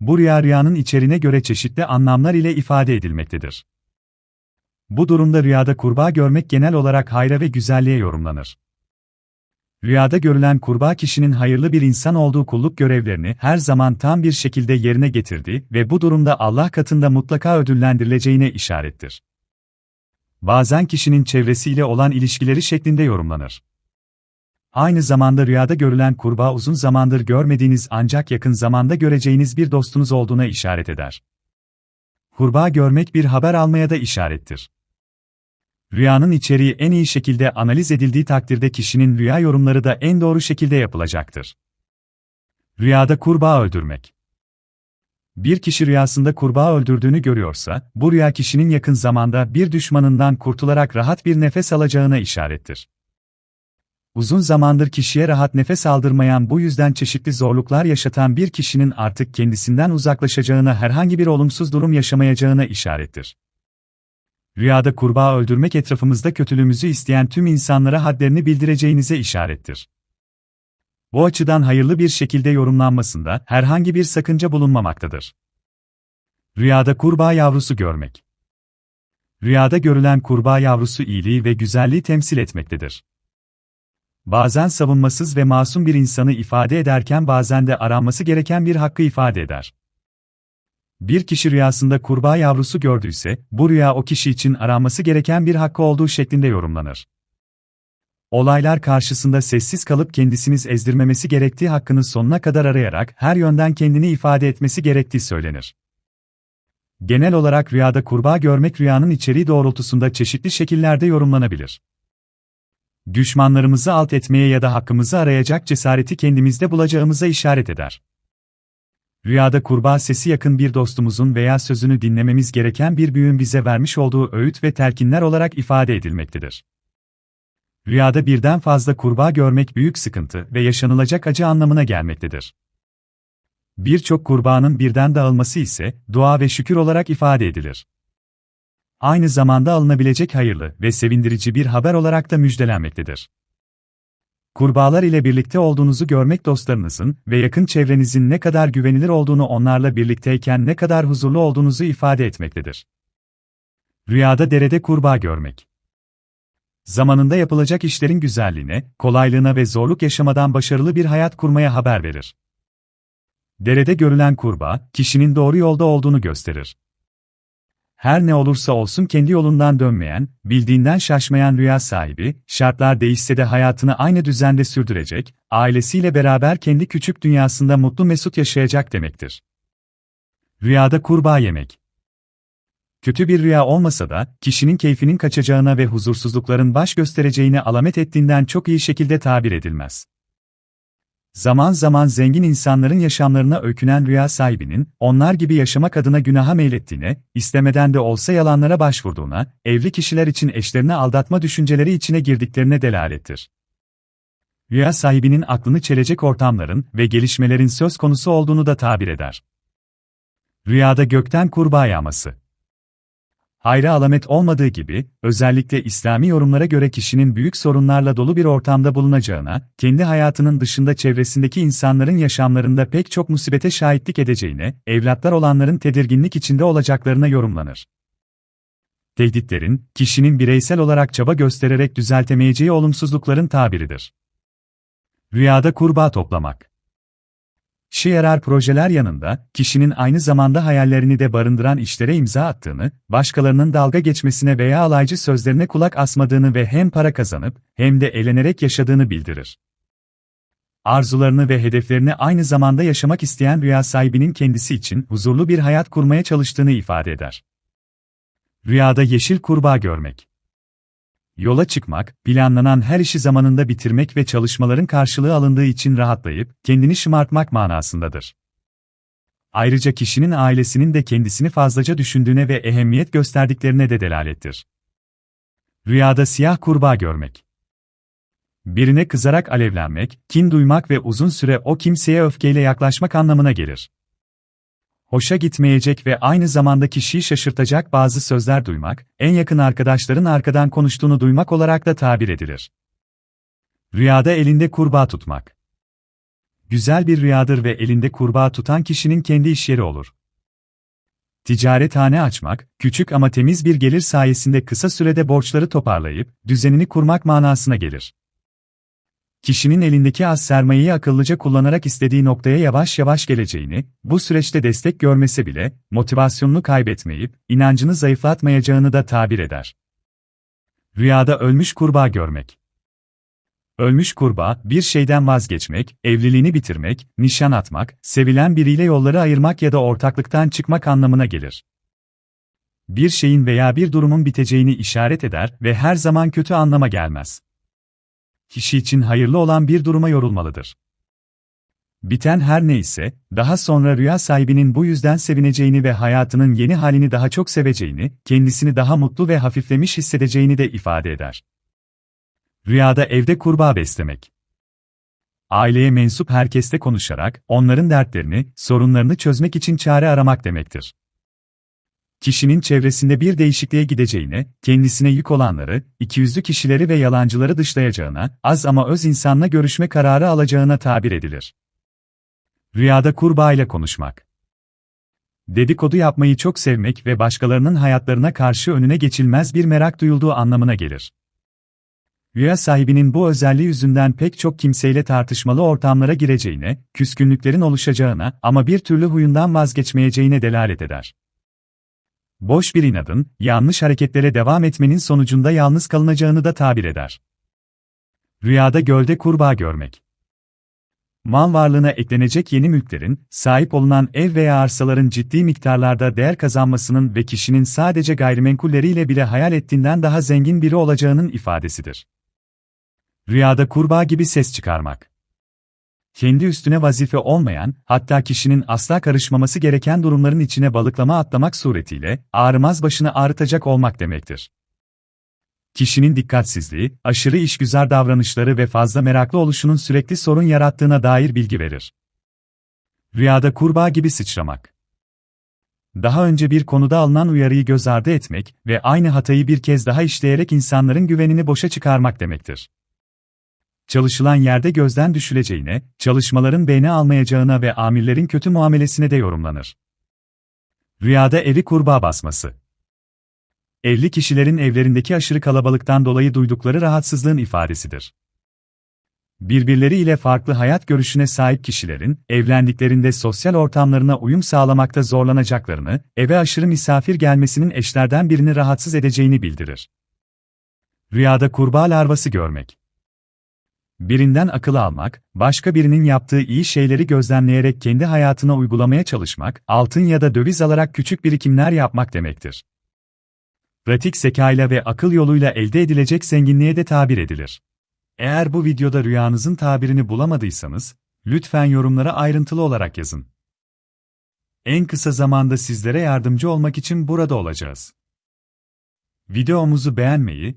bu rüya rüyanın içeriğine göre çeşitli anlamlar ile ifade edilmektedir. Bu durumda rüyada kurbağa görmek genel olarak hayra ve güzelliğe yorumlanır. Rüyada görülen kurbağa kişinin hayırlı bir insan olduğu kulluk görevlerini her zaman tam bir şekilde yerine getirdiği ve bu durumda Allah katında mutlaka ödüllendirileceğine işarettir. Bazen kişinin çevresiyle olan ilişkileri şeklinde yorumlanır. Aynı zamanda rüyada görülen kurbağa uzun zamandır görmediğiniz ancak yakın zamanda göreceğiniz bir dostunuz olduğuna işaret eder. Kurbağa görmek bir haber almaya da işarettir. Rüyanın içeriği en iyi şekilde analiz edildiği takdirde kişinin rüya yorumları da en doğru şekilde yapılacaktır. Rüyada kurbağa öldürmek. Bir kişi rüyasında kurbağa öldürdüğünü görüyorsa, bu rüya kişinin yakın zamanda bir düşmanından kurtularak rahat bir nefes alacağına işarettir. Uzun zamandır kişiye rahat nefes aldırmayan bu yüzden çeşitli zorluklar yaşatan bir kişinin artık kendisinden uzaklaşacağına herhangi bir olumsuz durum yaşamayacağına işarettir. Rüyada kurbağa öldürmek etrafımızda kötülüğümüzü isteyen tüm insanlara hadlerini bildireceğinize işarettir. Bu açıdan hayırlı bir şekilde yorumlanmasında herhangi bir sakınca bulunmamaktadır. Rüyada kurbağa yavrusu görmek. Rüyada görülen kurbağa yavrusu iyiliği ve güzelliği temsil etmektedir. Bazen savunmasız ve masum bir insanı ifade ederken bazen de aranması gereken bir hakkı ifade eder. Bir kişi rüyasında kurbağa yavrusu gördüyse, bu rüya o kişi için aranması gereken bir hakkı olduğu şeklinde yorumlanır. Olaylar karşısında sessiz kalıp kendisiniz ezdirmemesi gerektiği hakkını sonuna kadar arayarak her yönden kendini ifade etmesi gerektiği söylenir. Genel olarak rüyada kurbağa görmek rüyanın içeriği doğrultusunda çeşitli şekillerde yorumlanabilir düşmanlarımızı alt etmeye ya da hakkımızı arayacak cesareti kendimizde bulacağımıza işaret eder. Rüyada kurbağa sesi yakın bir dostumuzun veya sözünü dinlememiz gereken bir büyüğün bize vermiş olduğu öğüt ve telkinler olarak ifade edilmektedir. Rüyada birden fazla kurbağa görmek büyük sıkıntı ve yaşanılacak acı anlamına gelmektedir. Birçok kurbağanın birden dağılması ise dua ve şükür olarak ifade edilir aynı zamanda alınabilecek hayırlı ve sevindirici bir haber olarak da müjdelenmektedir. Kurbağalar ile birlikte olduğunuzu görmek dostlarınızın ve yakın çevrenizin ne kadar güvenilir olduğunu onlarla birlikteyken ne kadar huzurlu olduğunuzu ifade etmektedir. Rüyada derede kurbağa görmek. Zamanında yapılacak işlerin güzelliğine, kolaylığına ve zorluk yaşamadan başarılı bir hayat kurmaya haber verir. Derede görülen kurbağa, kişinin doğru yolda olduğunu gösterir her ne olursa olsun kendi yolundan dönmeyen, bildiğinden şaşmayan rüya sahibi, şartlar değişse de hayatını aynı düzende sürdürecek, ailesiyle beraber kendi küçük dünyasında mutlu mesut yaşayacak demektir. Rüyada kurbağa yemek. Kötü bir rüya olmasa da, kişinin keyfinin kaçacağına ve huzursuzlukların baş göstereceğini alamet ettiğinden çok iyi şekilde tabir edilmez. Zaman zaman zengin insanların yaşamlarına öykünen rüya sahibinin, onlar gibi yaşamak adına günaha meylettiğine, istemeden de olsa yalanlara başvurduğuna, evli kişiler için eşlerini aldatma düşünceleri içine girdiklerine delalettir. Rüya sahibinin aklını çelecek ortamların ve gelişmelerin söz konusu olduğunu da tabir eder. Rüyada gökten kurbağa yağması hayra alamet olmadığı gibi, özellikle İslami yorumlara göre kişinin büyük sorunlarla dolu bir ortamda bulunacağına, kendi hayatının dışında çevresindeki insanların yaşamlarında pek çok musibete şahitlik edeceğine, evlatlar olanların tedirginlik içinde olacaklarına yorumlanır. Tehditlerin, kişinin bireysel olarak çaba göstererek düzeltemeyeceği olumsuzlukların tabiridir. Rüyada kurbağa toplamak İşe yarar projeler yanında, kişinin aynı zamanda hayallerini de barındıran işlere imza attığını, başkalarının dalga geçmesine veya alaycı sözlerine kulak asmadığını ve hem para kazanıp, hem de eğlenerek yaşadığını bildirir. Arzularını ve hedeflerini aynı zamanda yaşamak isteyen rüya sahibinin kendisi için huzurlu bir hayat kurmaya çalıştığını ifade eder. Rüyada yeşil kurbağa görmek yola çıkmak, planlanan her işi zamanında bitirmek ve çalışmaların karşılığı alındığı için rahatlayıp, kendini şımartmak manasındadır. Ayrıca kişinin ailesinin de kendisini fazlaca düşündüğüne ve ehemmiyet gösterdiklerine de delalettir. Rüyada siyah kurbağa görmek. Birine kızarak alevlenmek, kin duymak ve uzun süre o kimseye öfkeyle yaklaşmak anlamına gelir. Hoşa gitmeyecek ve aynı zamanda kişiyi şaşırtacak bazı sözler duymak, en yakın arkadaşların arkadan konuştuğunu duymak olarak da tabir edilir. Rüyada elinde kurbağa tutmak. Güzel bir rüyadır ve elinde kurbağa tutan kişinin kendi iş yeri olur. Ticarethane açmak, küçük ama temiz bir gelir sayesinde kısa sürede borçları toparlayıp, düzenini kurmak manasına gelir. Kişinin elindeki az sermayeyi akıllıca kullanarak istediği noktaya yavaş yavaş geleceğini, bu süreçte destek görmese bile, motivasyonunu kaybetmeyip, inancını zayıflatmayacağını da tabir eder. Rüyada ölmüş kurbağa görmek. Ölmüş kurbağa, bir şeyden vazgeçmek, evliliğini bitirmek, nişan atmak, sevilen biriyle yolları ayırmak ya da ortaklıktan çıkmak anlamına gelir. Bir şeyin veya bir durumun biteceğini işaret eder ve her zaman kötü anlama gelmez. Kişi için hayırlı olan bir duruma yorulmalıdır. Biten her neyse, daha sonra rüya sahibinin bu yüzden sevineceğini ve hayatının yeni halini daha çok seveceğini, kendisini daha mutlu ve hafiflemiş hissedeceğini de ifade eder. Rüyada evde kurbağa beslemek. Aileye mensup herkesle konuşarak, onların dertlerini, sorunlarını çözmek için çare aramak demektir. Kişinin çevresinde bir değişikliğe gideceğine, kendisine yük olanları, ikiyüzlü kişileri ve yalancıları dışlayacağına, az ama öz insanla görüşme kararı alacağına tabir edilir. Rüyada kurbağa ile konuşmak. Dedikodu yapmayı çok sevmek ve başkalarının hayatlarına karşı önüne geçilmez bir merak duyulduğu anlamına gelir. Rüya sahibinin bu özelliği yüzünden pek çok kimseyle tartışmalı ortamlara gireceğine, küskünlüklerin oluşacağına ama bir türlü huyundan vazgeçmeyeceğine delalet eder. Boş bir inadın, yanlış hareketlere devam etmenin sonucunda yalnız kalınacağını da tabir eder. Rüyada gölde kurbağa görmek. Mal varlığına eklenecek yeni mülklerin, sahip olunan ev veya arsaların ciddi miktarlarda değer kazanmasının ve kişinin sadece gayrimenkulleriyle bile hayal ettiğinden daha zengin biri olacağının ifadesidir. Rüyada kurbağa gibi ses çıkarmak. Kendi üstüne vazife olmayan, hatta kişinin asla karışmaması gereken durumların içine balıklama atlamak suretiyle, ağrımaz başını ağrıtacak olmak demektir. Kişinin dikkatsizliği, aşırı işgüzar davranışları ve fazla meraklı oluşunun sürekli sorun yarattığına dair bilgi verir. Rüyada kurbağa gibi sıçramak. Daha önce bir konuda alınan uyarıyı göz ardı etmek ve aynı hatayı bir kez daha işleyerek insanların güvenini boşa çıkarmak demektir çalışılan yerde gözden düşüleceğine, çalışmaların beğeni almayacağına ve amirlerin kötü muamelesine de yorumlanır. Rüyada evi kurbağa basması. Evli kişilerin evlerindeki aşırı kalabalıktan dolayı duydukları rahatsızlığın ifadesidir. Birbirleri ile farklı hayat görüşüne sahip kişilerin, evlendiklerinde sosyal ortamlarına uyum sağlamakta zorlanacaklarını, eve aşırı misafir gelmesinin eşlerden birini rahatsız edeceğini bildirir. Rüyada kurbağa larvası görmek. Birinden akıl almak, başka birinin yaptığı iyi şeyleri gözlemleyerek kendi hayatına uygulamaya çalışmak, altın ya da döviz alarak küçük birikimler yapmak demektir. Pratik zekayla ve akıl yoluyla elde edilecek zenginliğe de tabir edilir. Eğer bu videoda rüyanızın tabirini bulamadıysanız, lütfen yorumlara ayrıntılı olarak yazın. En kısa zamanda sizlere yardımcı olmak için burada olacağız. Videomuzu beğenmeyi,